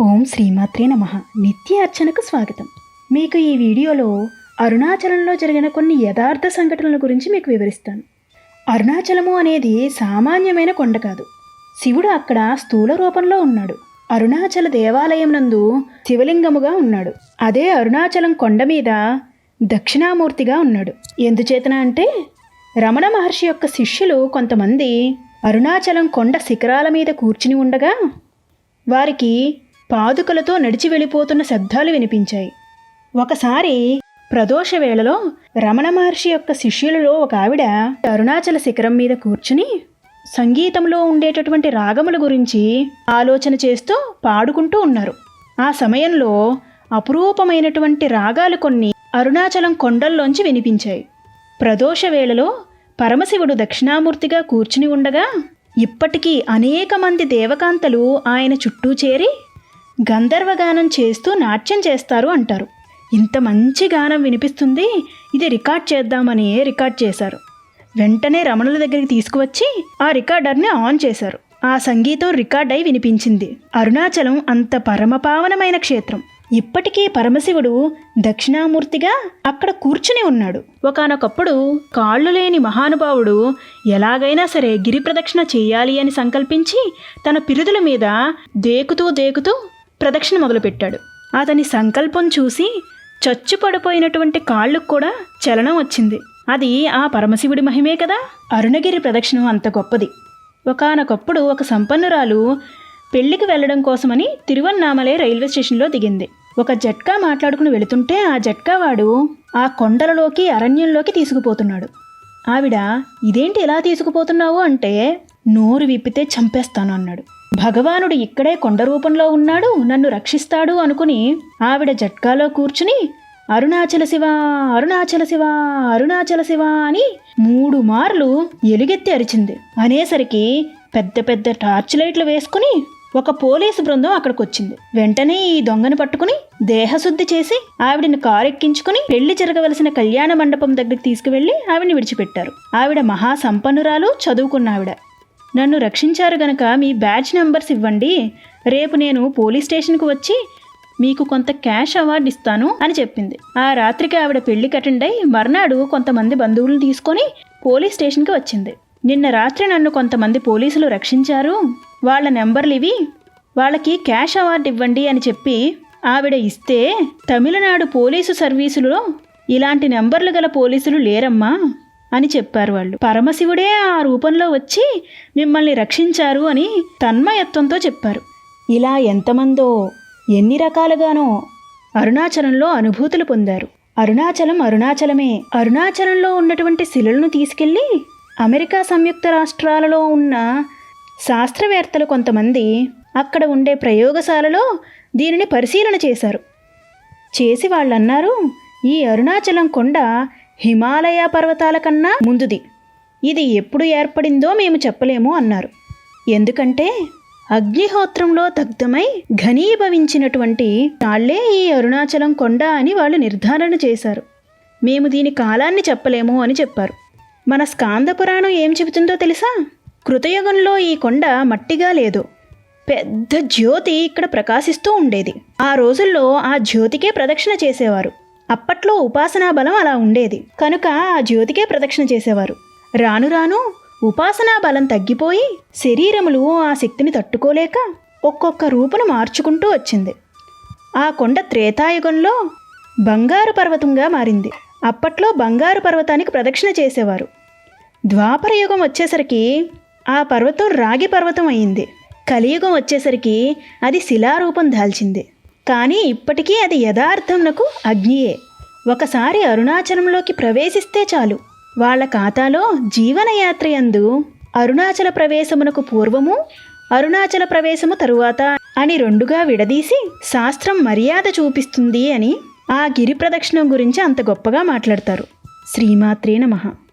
ఓం శ్రీమాత్రే నమ. నిత్య అర్చనకు స్వాగతం. మీకు ఈ వీడియోలో అరుణాచలంలో జరిగిన కొన్ని యథార్థ సంఘటనల గురించి మీకు వివరిస్తాను. అరుణాచలము అనేది సామాన్యమైన కొండ కాదు. శివుడు అక్కడ స్థూల రూపంలో ఉన్నాడు. అరుణాచల దేవాలయం నందు శివలింగముగా ఉన్నాడు. అదే అరుణాచలం కొండ మీద దక్షిణామూర్తిగా ఉన్నాడు. ఎందుచేతన అంటే రమణ మహర్షి యొక్క శిష్యులు కొంతమంది అరుణాచలం కొండ శిఖరాల మీద కూర్చుని ఉండగా వారికి పాదుకలతో నడిచి వెళ్ళిపోతున్న శబ్దాలు వినిపించాయి. ఒకసారి ప్రదోష వేళలో రమణ మహర్షి యొక్క శిష్యులలో ఒక ఆవిడ అరుణాచల శిఖరం మీద కూర్చుని సంగీతంలో ఉండేటటువంటి రాగముల గురించి ఆలోచన చేస్తూ పాడుకుంటూ ఉన్నారు. ఆ సమయంలో అపురూపమైనటువంటి రాగాలు కొన్ని అరుణాచలం కొండల్లోంచి వినిపించాయి. ప్రదోష వేళలో పరమశివుడు దక్షిణామూర్తిగా కూర్చుని ఉండగా ఇప్పటికీ అనేక మంది దేవకాంతలు ఆయన చుట్టూ చేరి గంధర్వగానం చేస్తూ నాట్యం చేస్తారు అంటారు. ఇంత మంచి గానం వినిపిస్తుంది ఇది రికార్డ్ చేద్దామని రికార్డ్ చేశారు? వెంటనే రమణుల దగ్గరికి తీసుకువచ్చి ఆ రికార్డర్ని ఆన్ చేశారు. ఆ సంగీతం రికార్డ్ అయి వినిపించింది. అరుణాచలం అంత పరమపావనమైన క్షేత్రం. ఇప్పటికీ పరమశివుడు దక్షిణామూర్తిగా అక్కడ కూర్చుని ఉన్నాడు. ఒకానొకప్పుడు కాళ్ళు లేని మహానుభావుడు ఎలాగైనా సరే గిరి ప్రదక్షిణ చేయాలి అని సంకల్పించి తన పిరుదుల మీద దేకుతూ దేకుతూ ప్రదక్షిణ మొదలుపెట్టాడు. అతని సంకల్పం చూసి చచ్చు పడిపోయినటువంటి కాళ్ళకు కూడా చలనం వచ్చింది. అది ఆ పరమశివుడి మహిమే కదా? అరుణగిరి ప్రదక్షిణం అంత గొప్పది. ఒకానొకప్పుడు ఒక సంపన్నురాలు పెళ్ళికి వెళ్ళడం కోసమని తిరువన్నామలై రైల్వే స్టేషన్లో దిగింది. ఒక జట్కా మాట్లాడుకుని వెళుతుంటే ఆ జట్కా వాడు ఆ కొండలలోకి అరణ్యంలోకి తీసుకుపోతున్నాడు. ఆవిడ ఇదేంటి ఎలా తీసుకుపోతున్నావు? అంటే నోరు విప్పితే చంపేస్తాను అన్నాడు. భగవానుడు ఇక్కడే కొండ రూపంలో ఉన్నాడు నన్ను రక్షిస్తాడు అనుకుని ఆవిడ జట్కాలో కూర్చుని అరుణాచల శివ అరుణాచల శివ అరుణాచల శివ అని మూడు మార్లు ఎలుగెత్తి అరిచింది. అనేసరికి పెద్ద పెద్ద టార్చ్ లైట్లు వేసుకుని ఒక పోలీసు బృందం అక్కడికి వచ్చింది వెంటనే ఈ దొంగను పట్టుకుని దేహశుద్ధి చేసి ఆవిడని కారెక్కించుకుని పెళ్ళి జరగవలసిన కళ్యాణ మండపం దగ్గరికి తీసుకువెళ్ళి ఆవిడని విడిచిపెట్టారు. ఆవిడ మహా సంపన్నురాలు చదువుకున్న ఆవిడ. నన్ను రక్షించారు గనక మీ బ్యాచ్ నెంబర్స్ ఇవ్వండి. రేపు నేను పోలీస్ స్టేషన్కు వచ్చి మీకు కొంత క్యాష్ అవార్డు ఇస్తాను అని చెప్పింది. ఆ రాత్రికి ఆవిడ పెళ్ళి అటెండ్ అయి మర్నాడు కొంతమంది బంధువులను తీసుకొని పోలీస్ స్టేషన్కి వచ్చింది. నిన్న రాత్రి నన్ను కొంతమంది పోలీసులు రక్షించారు. వాళ్ళ నెంబర్లు ఇవి. వాళ్ళకి క్యాష్ అవార్డు ఇవ్వండి అని చెప్పి ఆవిడ ఇస్తే తమిళనాడు పోలీసు సర్వీసులో ఇలాంటి నెంబర్లు గల పోలీసులు లేరమ్మా. అని చెప్పారు వాళ్ళు. పరమశివుడే ఆ రూపంలో వచ్చి మిమ్మల్ని రక్షించారు అని తన్మయత్వంతో చెప్పారు. ఇలా ఎంతమందో ఎన్ని రకాలుగానో అరుణాచలంలో అనుభూతులు పొందారు. అరుణాచలం అరుణాచలమే. అరుణాచలంలో ఉన్నటువంటి శిలలను తీసుకెళ్ళి అమెరికా సంయుక్త రాష్ట్రాలలో ఉన్న శాస్త్రవేత్తలు కొంతమంది అక్కడ ఉండే ప్రయోగశాలలో దీనిని పరిశీలన చేశారు. చేసి వాళ్ళన్నారు ఈ అరుణాచలం కొండ హిమాలయ పర్వతాల కన్నా ముందుది. ఇది ఎప్పుడు ఏర్పడిందో మేము చెప్పలేము అన్నారు. ఎందుకంటే అగ్నిహోత్రంలో దగ్ధమై ఘనీభవించినటువంటి నాళ్ళే ఈ అరుణాచలం కొండ అని వాళ్ళు నిర్ధారణ చేశారు. మేము దీని కాలాన్ని చెప్పలేము అని చెప్పారు. మన స్కాంద పురాణం ఏం చెబుతుందో తెలుసా? కృతయుగంలో ఈ కొండ మట్టిగా లేదు. పెద్ద జ్యోతి ఇక్కడ ప్రకాశిస్తూ ఉండేది. ఆ రోజుల్లో ఆ జ్యోతికే ప్రదక్షిణ చేసేవారు. అప్పట్లో ఉపాసనా బలం అలా ఉండేది. కనుక ఆ జ్యోతికే ప్రదక్షిణ చేసేవారు. రాను రాను ఉపాసనా బలం తగ్గిపోయి శరీరములు ఆ శక్తిని తట్టుకోలేక ఒక్కొక్క రూపును మార్చుకుంటూ వచ్చింది. ఆ కొండ త్రేతాయుగంలో బంగారు పర్వతంగా మారింది. అప్పట్లో బంగారు పర్వతానికి ప్రదక్షిణ చేసేవారు. ద్వాపర యుగం వచ్చేసరికి ఆ పర్వతం రాగి పర్వతం అయింది. కలియుగం వచ్చేసరికి అది శిలారూపం దాల్చింది. కానీ ఇప్పటికీ అది యథార్థంనకు అగ్నియే. ఒకసారి అరుణాచలంలోకి ప్రవేశిస్తే చాలు. వాళ్ళ ఖాతాలో జీవనయాత్ర యందు అరుణాచల ప్రవేశమునకు పూర్వము అరుణాచల ప్రవేశము తరువాత అని రెండుగా విడదీసి శాస్త్రం మర్యాద చూపిస్తుంది అని ఆ గిరి ప్రదక్షిణం గురించి అంత గొప్పగా మాట్లాడతారు. శ్రీమాత్రే నమః.